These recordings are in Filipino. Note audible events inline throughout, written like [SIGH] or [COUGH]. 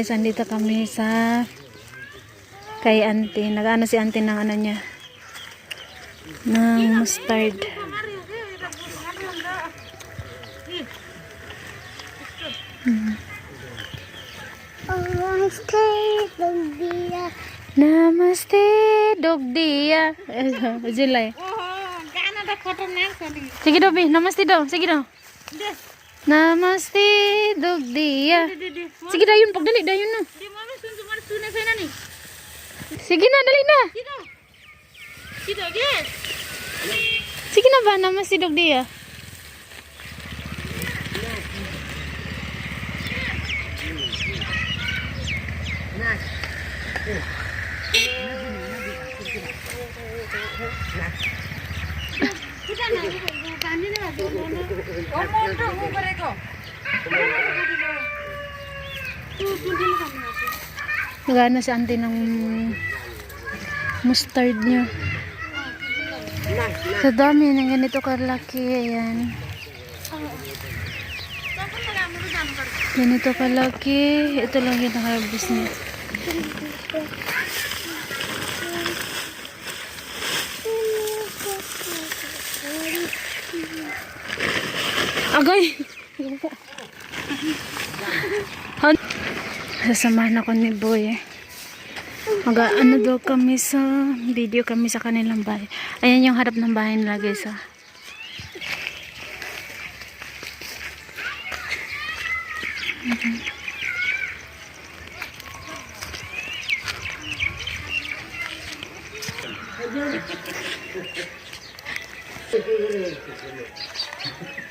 guys, andito kami sa kay auntie. Nag-ano si auntie ng ano niya. Ng mustard. Namaste, dog dia. [LAUGHS] Jilay. Sige daw, Bi. Namaste daw. Sige daw. Namaste, dog dia. Sige daw yun. Pagdali daw yun. No. Sige na, dali na. Sige na ba? Namaste, dog Nagana si auntie ng mustard niya. Sa dami ng ganito kalaki. Ayan. Ganito kalaki. Ito lang yung harvest niya. Han- Sasamahan ako ni Boy eh. Mag ano daw kami sa video kami sa kanilang bahay. Ayan yung harap ng bahay nila guys ah. Mhm.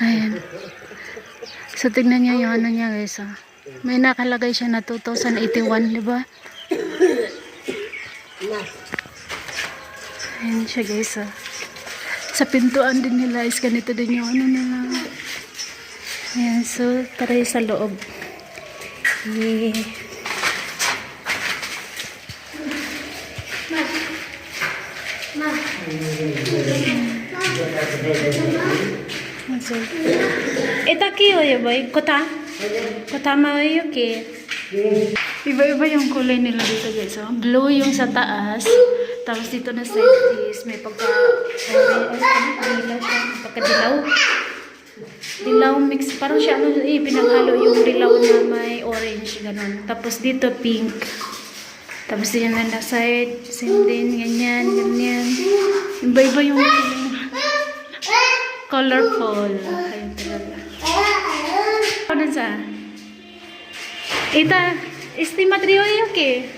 Ayan. So, tignan niyo yung ano niya guys ah. May nakalagay siya na 2081, di ba? Ayan siya guys ah. Sa pintuan din nila is ganito din yung ano nila. Ayan, so tara sa loob. Yeah. So, ita kiyo yo boy, kota? Kota mo yo ki. Iba-iba yung kulay nila dito guys. Oh. Blue yung sa taas. Tapos dito na side is may pagka dilaw siya, pagka-dilaw. Dilaw mix, parang siya ano, eh, pinaghalo yung dilaw na may orange, ganun. Tapos dito pink. Tapos yun na na side, same din, ganyan, ganyan. Iba-iba yung kulay. Colorful. Ayun talaga. Ano sa? Ita, estimatrio yun ke?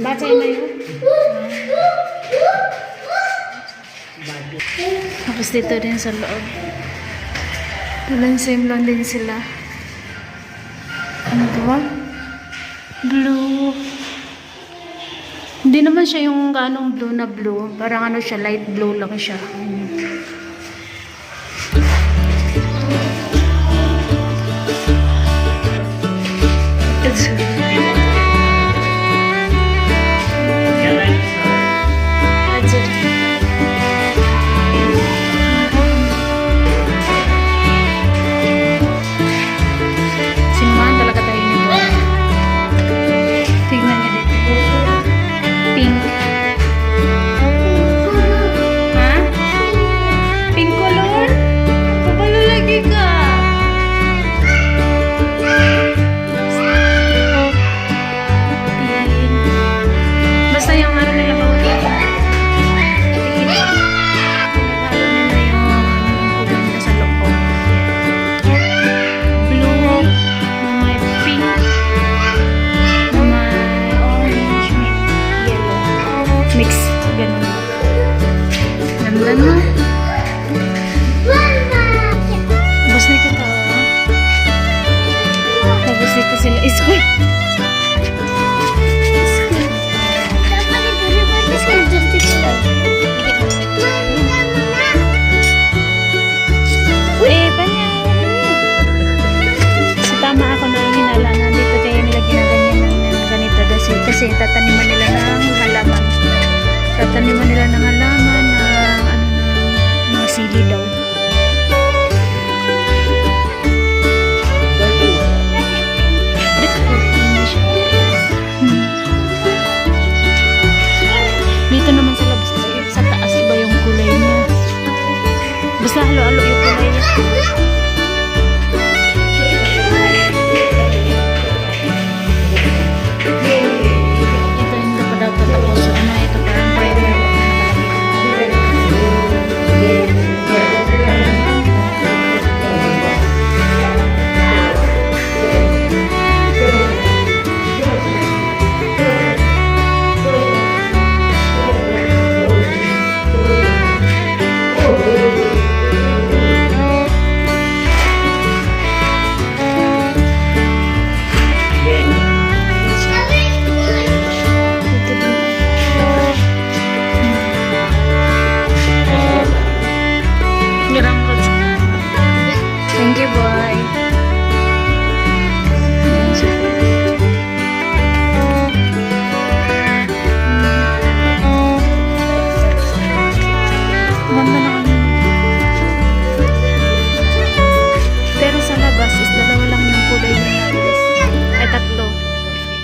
Bacay na yun. Tapos dito din sa loob. Walang same lang din sila. Ano ba? Blue. Hindi naman siya yung ganong blue na blue. Parang ano siya, light blue lang siya. Ganda na. Tapos na ito tao. Tapos dito sila. School. Basta halo-halo yung kulay niya.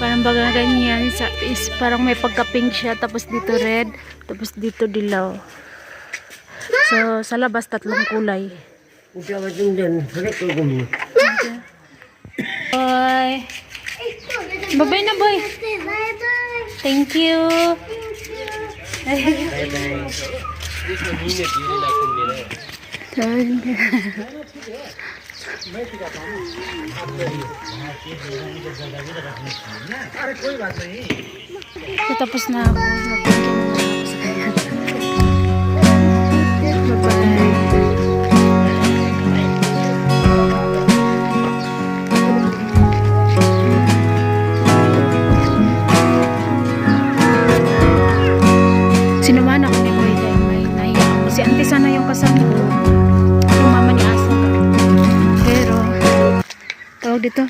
Parang baga ganyan. Sa, is parang may pagka-pink siya. Tapos dito red. Tapos dito dilaw. So, sa labas tatlong kulay. Boy. Babay na, boy. Thank you. So, tapos na ako. You na ako sa kanya. Bye-bye. Auntie sana yung kasama ko. Yung mama ni ba. Pero, tawag dito.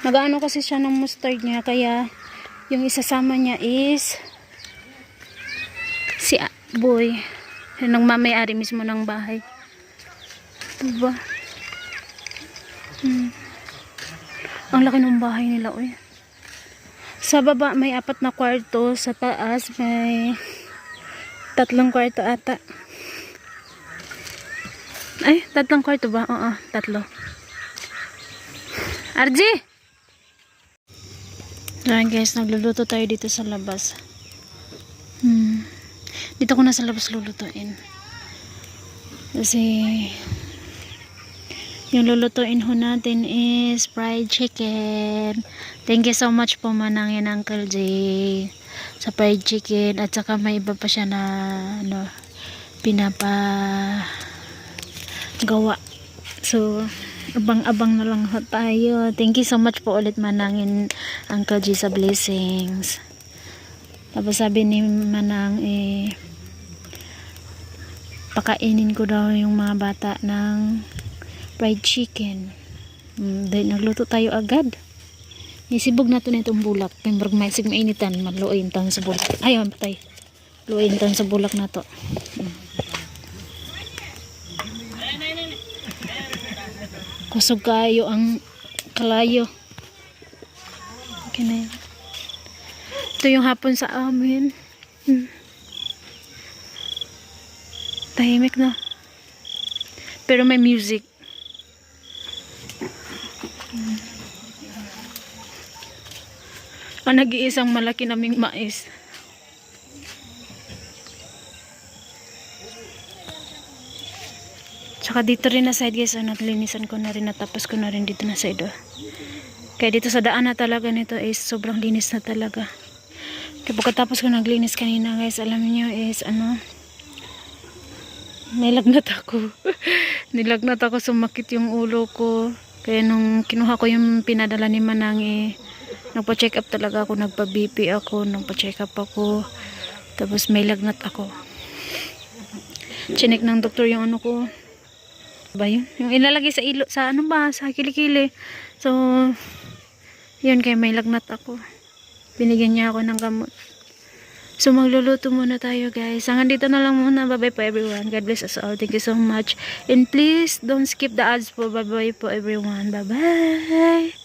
Nagaano kasi siya ng mustard niya. Kaya, yung isasama niya is si Boy. Yun ang mamayari mismo ng bahay. Diba? Hmm. Ang laki ng bahay nila, uy. Sa baba may apat na kwarto, sa taas may tatlong kwarto ata. Ay, tatlong kwarto ba? Oo, tatlo. RG! Ayan guys, nagluluto tayo dito sa labas. Hmm. Dito ko na sa labas lulutuin. Kasi yung lulutuin ho natin is fried chicken. Thank you so much po manangin Uncle J sa fried chicken at saka may iba pa siya na ano pinapa gawa. So abang-abang na lang tayo. Thank you so much po ulit manangin Uncle J sa blessings. Tapos sabi ni Manang eh pakainin ko daw yung mga bata ng fried chicken. Mm, dahil nagluto tayo agad. Isibog na to na itong bulak. Pembrog may sig mainitan. Maluoyin tan sa bulak. Ay, patay. Luoyin tan sa bulak na to. Mm. Kusog kayo ang kalayo. Okay na. Ito yung hapon sa amin. Hmm. Tahimik na. Pero may music. Ang nag-iisang malaki naming mais. Tsaka dito rin na side guys, ano, linisan ko na rin, natapos ko na rin dito na side. Oh. Kaya dito sa daan na talaga nito is sobrang linis na talaga. Kaya pagkatapos ko naglinis kanina guys, alam niyo is ano, nilagnat ako. [LAUGHS] nilagnat ako, sumakit yung ulo ko. Kaya nung kinuha ko yung pinadala ni Manang eh, nagpa-check up talaga ako, nagpa-BP ako, nagpa-check up ako. Tapos may lagnat ako. Chinek ng doktor yung ano ko. Ba yun? Yung ilalagay sa ilo, sa ano ba, sa kilikili. So, yun kaya may lagnat ako. Binigyan niya ako ng gamot. So, magluluto muna tayo, guys. Hanggang dito na lang muna. Bye-bye po, everyone. God bless us all. Thank you so much. And please, don't skip the ads po. Bye-bye po, everyone. Bye-bye.